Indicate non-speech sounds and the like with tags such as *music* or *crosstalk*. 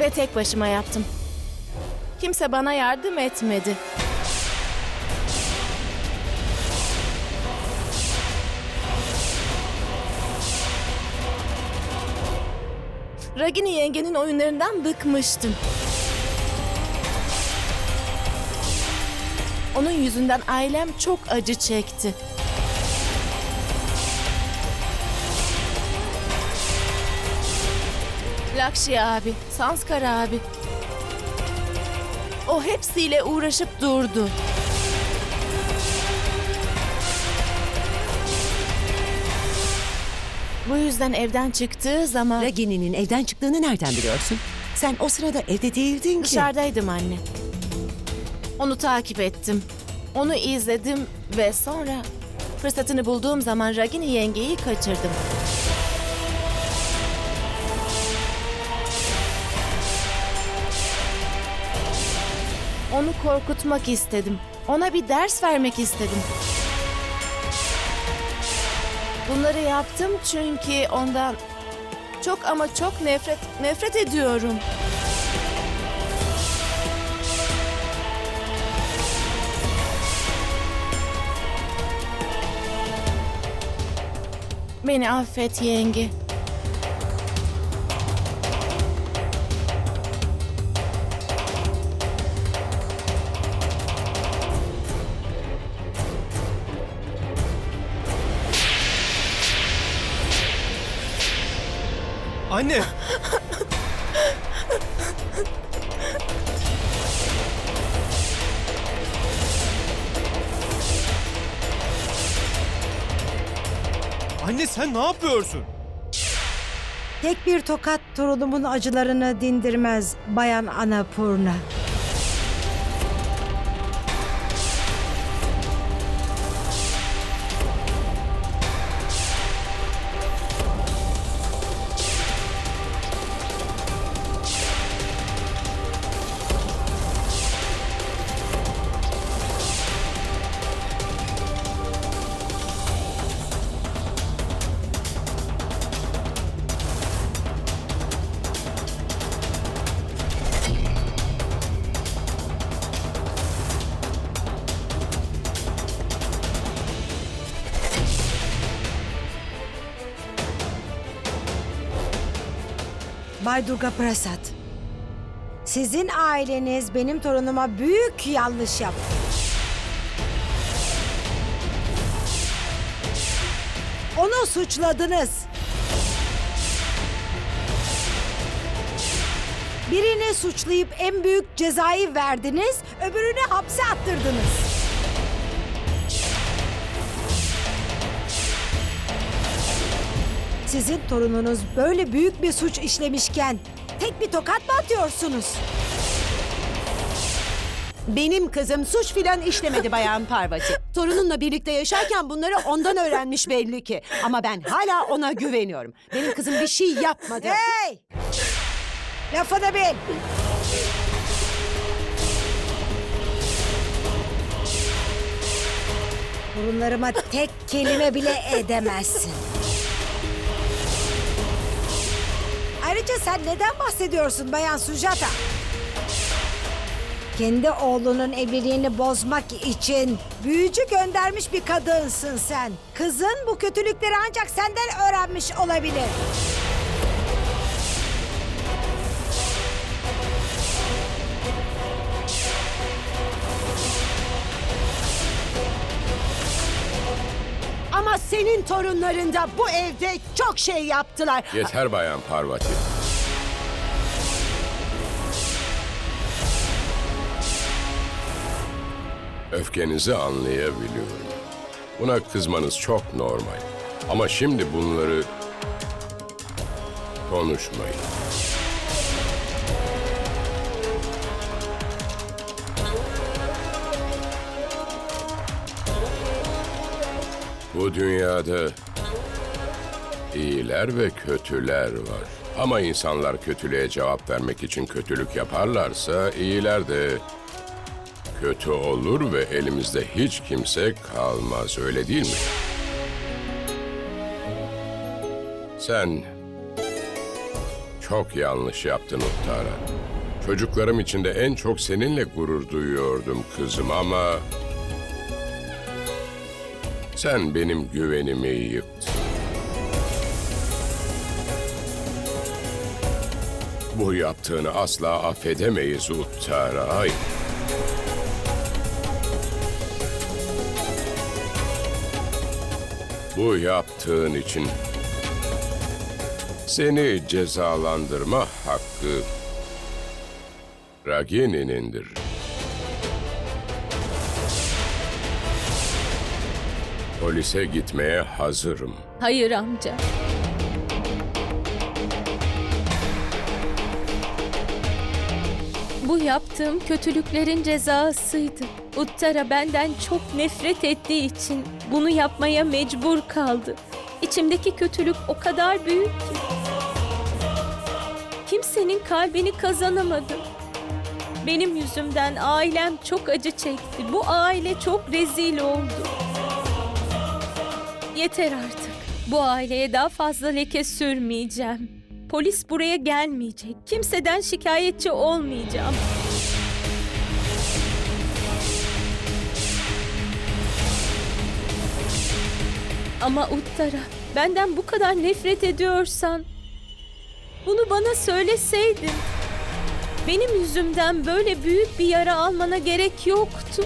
Ve tek başıma yaptım. Kimse bana yardım etmedi. Ragini yengenin oyunlarından bıkmıştım. Onun yüzünden ailem çok acı çekti. Lakşi abi, Sanskar abi. O hepsiyle uğraşıp durdu. Bu yüzden evden çıktığı zaman Ragini'nin evden çıktığını nereden biliyorsun? Sen o sırada evde değildin ki. dışarıdaydım anne. Onu takip ettim. Onu izledim ve sonra fırsatını bulduğum zaman Ragini yengeyi kaçırdım. Onu korkutmak istedim. Ona bir ders vermek istedim. Bunları yaptım çünkü ondan çok ama çok nefret nefret ediyorum. Beni affet yenge. Anne! Anne sen ne yapıyorsun? Tek bir tokat torunumun acılarını dindirmez Bayan Anapurna. Bay Durga Prasad. Sizin aileniz benim torunuma büyük yanlış yaptı. Onu suçladınız. Birini suçlayıp en büyük cezayı verdiniz, öbürünü hapse attırdınız. Sizin torununuz böyle büyük bir suç işlemişken tek bir tokat mı atıyorsunuz? Benim kızım suç filan işlemedi Bayan Parvati. *laughs* Torununla birlikte yaşarken bunları ondan öğrenmiş belli ki. Ama ben hala ona güveniyorum. Benim kızım bir şey yapmadı. Hey! Lafını bil. Torunlarıma tek kelime bile edemezsin. Ayrıca sen neden bahsediyorsun Bayan Sujata? Kendi oğlunun evliliğini bozmak için büyücü göndermiş bir kadınsın sen. Kızın bu kötülükleri ancak senden öğrenmiş olabilir. Senin torunların da bu evde çok şey yaptılar. Yeter Bayan Parvati. Öfkenizi anlayabiliyorum. Buna kızmanız çok normal. Ama şimdi bunları konuşmayın. Bu dünyada iyiler ve kötüler var. Ama insanlar kötülüğe cevap vermek için kötülük yaparlarsa iyiler de kötü olur ve elimizde hiç kimse kalmaz. Öyle değil mi? Sen çok yanlış yaptın Uttara. Çocuklarım içinde en çok seninle gurur duyuyordum kızım ama... Sen benim güvenimi yıktın. Bu yaptığını asla affedemeyiz Uttara. Hayır. Bu yaptığın için seni cezalandırma hakkı Ragini'nindir. Polise gitmeye hazırım. Hayır amca. Bu yaptığım kötülüklerin cezasıydı. Uttara benden çok nefret ettiği için bunu yapmaya mecbur kaldı. İçimdeki kötülük o kadar büyük ki. Kimsenin kalbini kazanamadım. Benim yüzümden ailem çok acı çekti. Bu aile çok rezil oldu. Yeter artık. Bu aileye daha fazla leke sürmeyeceğim. Polis buraya gelmeyecek. Kimseden şikayetçi olmayacağım. Ama Uttara, benden bu kadar nefret ediyorsan bunu bana söyleseydin. Benim yüzümden böyle büyük bir yara almana gerek yoktu.